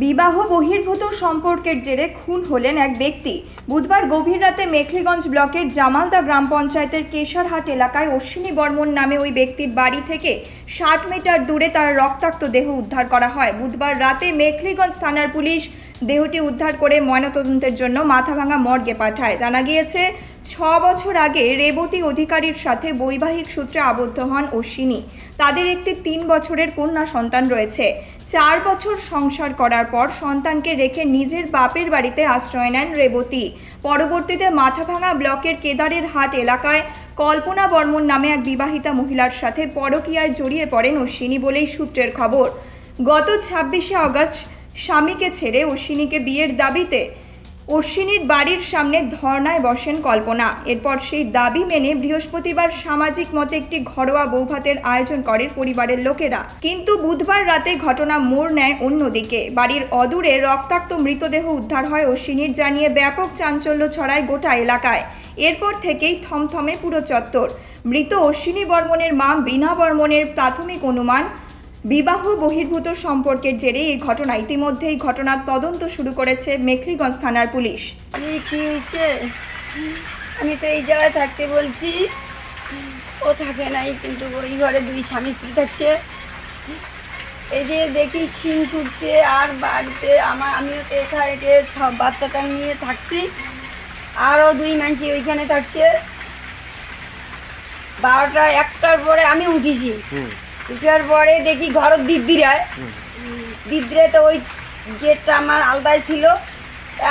বিবাহ বহির্ভূত সম্পর্কের জেরে খুন হলেন এক ব্যক্তি। বুধবার গভীর রাতে মেখলিগঞ্জ ব্লকের জামালদা গ্রাম পঞ্চায়েতের কেশরহাট এলাকায় অশ্বিনী বর্মন নামে ওই ব্যক্তির বাড়ি থেকে ষাট মিটার দূরে তার রক্তাক্ত দেহ উদ্ধার করা হয়। বুধবার রাতে মেখলিগঞ্জ থানার পুলিশ দেহটি উদ্ধার করে ময়নাতদন্তের জন্য মাথাভাঙা মর্গে পাঠায়। জানা গিয়েছে ছ বছর আগে রেবতী অধিকারীর সাথে বৈবাহিক সূত্রে আবদ্ধ হন অশ্বিনী। তাদের একটি তিন বছরের কন্যা সন্তান রয়েছে। চার বছর সংসার করার পর সন্তানকে রেখে নিজের বাপের বাড়িতে আশ্রয় নেন রেবতী। পরবর্তীতে মাথাভাঙা ব্লকের কেদারের হাট এলাকায় কল্পনা বর্মন নামে এক বিবাহিতা মহিলার সাথে পরকীয়ায় জড়িয়ে পড়েন অশ্বিনী বলেই সূত্রের খবর। গত ছাব্বিশে আগস্ট স্বামীকে ছেড়ে অশ্বিনীকে বিয়ের দাবিতে অশ্বিনীর বাড়ির সামনে ধর্নায় বসেন কল্পনা। এরপর সেই দাবি মেনে বৃহস্পতিবার সামাজিক মতে একটি ঘরোয়া বৌভাতের আয়োজন করে পরিবারের লোকেরা। কিন্তু বুধবার রাতে ঘটনা মোড় নেয় অন্যদিকে। বাড়ির অদূরে রক্তাক্ত মৃতদেহ উদ্ধার হয় অশ্বিনীর, জানিয়ে ব্যাপক চাঞ্চল্য ছড়ায় গোটা এলাকায়। এরপর থেকেই থমথমে পুরো চত্বর। মৃত অশ্বিনী বর্মনের মা বীণা বর্মনের প্রাথমিক অনুমান বিবাহ বহির্ভূত সম্পর্কের জেরে এই ঘটনা ইতিমধ্যেই ঘটনার তদন্ত শুরু করেছে মেখলিগঞ্জ থানার পুলিশ। এই কি হয়েছে? আমি তো এই জায়গায় থাকতে বলছি। ও থাকে নাই কিন্তু ওই ঘরে দুই স্বামী স্ত্রী থাকছে। এই যে দেখি শিং ফুটছে আর বাড়িতে আমার আমিও তো এখানে সব বাচ্চাটা নিয়ে থাকছি। আরও দুই মানসি ওইখানে থাকছে। বারোটা একটার পরে আমি উঠিছি। উঠার পরে দেখি ঘর দিদিরায় দিদিরে তো ওই গেটটা আমার আলাদাই ছিল।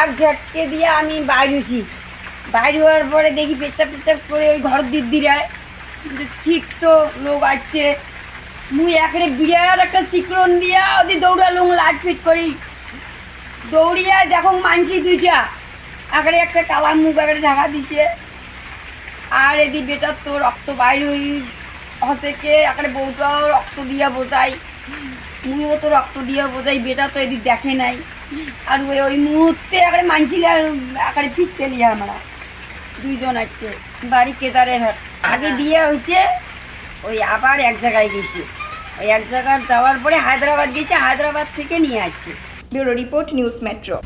এক ঝাঁককে দিয়ে আমি বাইরে হয়েছি। বাইরে হওয়ার পরে দেখি পেচাপ পেচাপ করে ওই ঘর দিদিরায় ঠিক তো লোক আসছে। মুই একড়ে বিরাট একটা শিকরণ দিয়া ওদি দৌড়ালুম লাট ফিট করি। দৌড়িয়া দেখো মানছি দুইটা একড়ে একটা কালা মুখ একড়ে ঢাকা দিছে। আর এদি বেটার তো রক্ত বাইর হই হসেকে একড়ে বউটাও রক্ত দিয়া বোঝাই মুইও তো রক্ত দিয়া বোঝাই বেটা তো এদিক দেখে নাই। আর ওই ওই মুহূর্তে একড়ে মানছিল আর একড়ে ফিরছে নিয়ে আমরা। দুইজন আসছে বাড়ি কেদারের হাট। আগে বিয়ে হয়েছে ওই আবার এক জায়গায় গেছে। ওই এক জায়গায় যাওয়ার পরে হায়দ্রাবাদ গেছে, হায়দ্রাবাদ থেকে নিয়ে আসছে। Bureau report, news metro.